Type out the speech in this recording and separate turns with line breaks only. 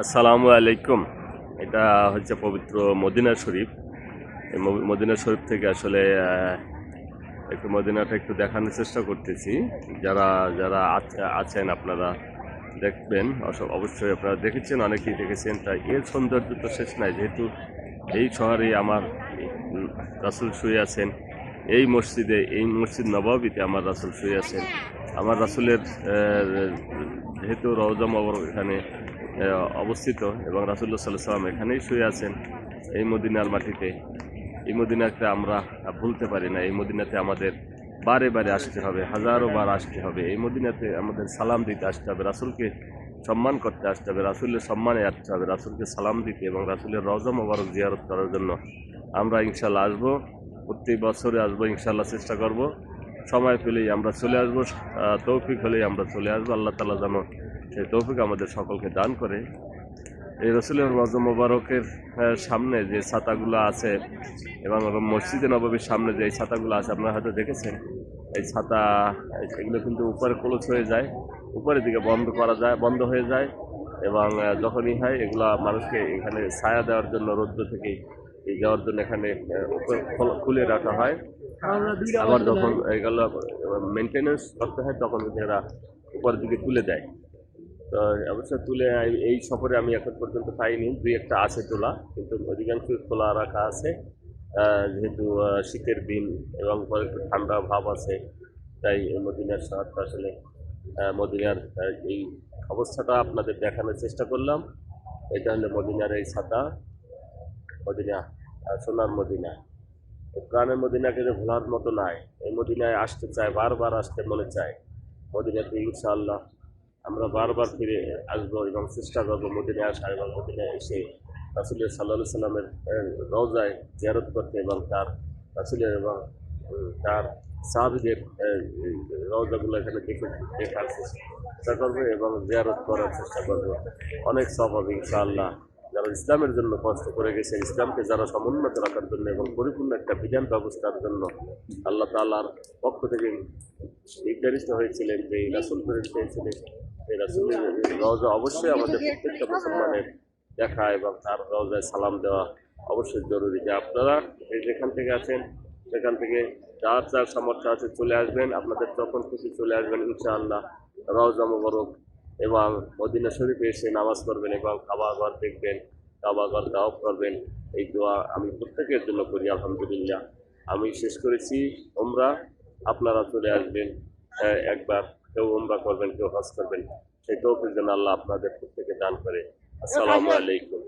আসসালামু আলাইকুম। এটা হচ্ছে পবিত্র মদিনা শরীফ। এই মদিনা শরীফ থেকে আসলে একটু মদিনাটা একটু দেখানোর চেষ্টা করতেছি। যারা যারা আছ- আছেন আপনারা দেখবেন। অবশ্যই আপনারা দেখেছেন, অনেকেই দেখেছেন। তাই এর সৌন্দর্য তো শেষ নাই। যেহেতু এই শহরে আমার রাসুল শুয়ে আছেন, এই মসজিদে, এই মসজিদ নবাবিতে আমার রাসূল শুয়ে আছেন। আমার রাসুলের যেহেতু রওজা মবরক এখানে অবস্থিত এবং রাসুল্লাহ সাল্লাহ সাল্লাম এখানেই শুয়ে আছেন এই মদিনার মাটিতে। এই মদিনাতে আমরা ভুলতে পারি না, এই মদিনাতে আমাদের বারে বারে আসতে হবে, হাজারো বার আসতে হবে। এই মদিনাতে আমাদের সালাম দিতে আসতে হবে, রাসুলকে সম্মান করতে আসতে হবে, রাসুলের সম্মানে আসতে হবে, রাসুলকে সালাম দিতে এবং রাসুলের রওজা মোবারক জিয়ারত করার জন্য আমরা ইনশাল্লাহ আসব প্রত্যেক বছরে আসব ইনশাল্লাহ চেষ্টা করব। সময় পেলেই আমরা চলে আসব তৌফিক হলেই আমরা চলে আসব, আল্লাহ তালা যেন সেই তৌফিক আমাদের সকলকে দান করে। এই রসুলের রজ মোবারকের সামনে যে ছাতাগুলো আছে এবং মসজিদে নবাবীর সামনে যে এই ছাতাগুলো আছে, আপনারা হয়তো দেখেছেন। এই ছাতা, এগুলো কিন্তু উপরে ক্লোজ হয়ে যায়, উপরের দিকে বন্ধ করা যায়, বন্ধ হয়ে যায় এবং যখনই হয় এগুলা মানুষকে এখানে ছায়া দেওয়ার জন্য, রৌদ্র থেকে এই যাওয়ার জন্য এখানে খোলা- রাখা হয়। আবার যখন এগুলো মেনটেনেন্স করতে হয়, তখন এরা উপরের দিকে তুলে দেয়। অবশ্য তুলে এই- সফরে আমি এখন পর্যন্ত পাইনি। দুই একটা আছে তোলা, কিন্তু অধিকাংশ খোলা রাখা আছে। যেহেতু শীতের দিন এবং পরে একটু ঠান্ডা ভাব আছে, তাই মদিনার শহরটা আসলে মদিনার এই অবস্থাটা আপনাদের দেখানোর চেষ্টা করলাম। এটা হলো মদিনার এই ছাতা, মদিনা সোনার মদিনা। প্রাণের মদিনাকে যে ভোলার মতো নাই। এই মদিনায় আসতে চায়, বারবার আসতে মনে চায়। মদিনাতে ইনশাআল্লাহ আমরা বারবার ফিরে আসব এবং চেষ্টা করব মদিনায় আসা এবং মদিনায় এসে রাসুলের সাল্লাহ সাল্লামের আহ, রওজায় জিয়ারত করতে এবং তার রাসুলের এবং তার সাহাবিদের আহ, রওজাগুলো এখানে দেখে দেখার চেষ্টা করব এবং জিয়ারত করার চেষ্টা করব। অনেক সব হবে ইনশাআল্লাহ যারা ইসলামের জন্য কষ্ট করে গেছে ইসলামকে যারা সমুন্নত রাখার জন্য এবং পরিপূর্ণ একটা বিধান ব্যবস্থার জন্য আল্লাহ তাআলার পক্ষ থেকে নির্ধারিত হয়েছিলেন যে রাসুল করে চেয়েছিলেন রাসুলের রওজা অবশ্যই আমাদের প্রত্যেকটা মুসলমানের দেখা এবং তার রওজায় সালাম দেওয়া অবশ্যই জরুরি। যে আপনারা যেখান থেকে আছেন সেখান থেকে যার যার সামর্থ্য আছে চলে আসবেন। আপনাদের যখন খুশি চলে আসবেন ইনশাআল্লাহ রওজা মোবারক এবং মদিনা শরীফে এসে নামাজ পড়বেন এবং কাবা ঘর দেখবেন কাবা ঘর দাওয়াত করবেন। এই দোয়া আমি প্রত্যেকের জন্য করি আলহামদুলিল্লাহ। আমি শেষ করেছি ওমরা আপনারা চলে আসবেন আহ, একবার। কেউ ওমরা করবেন কেউ হজ করবেন সেই তৌফিক যেন আল্লাহ আপনাদের প্রত্যেকে দান করে। আসসালামু আলাইকুম।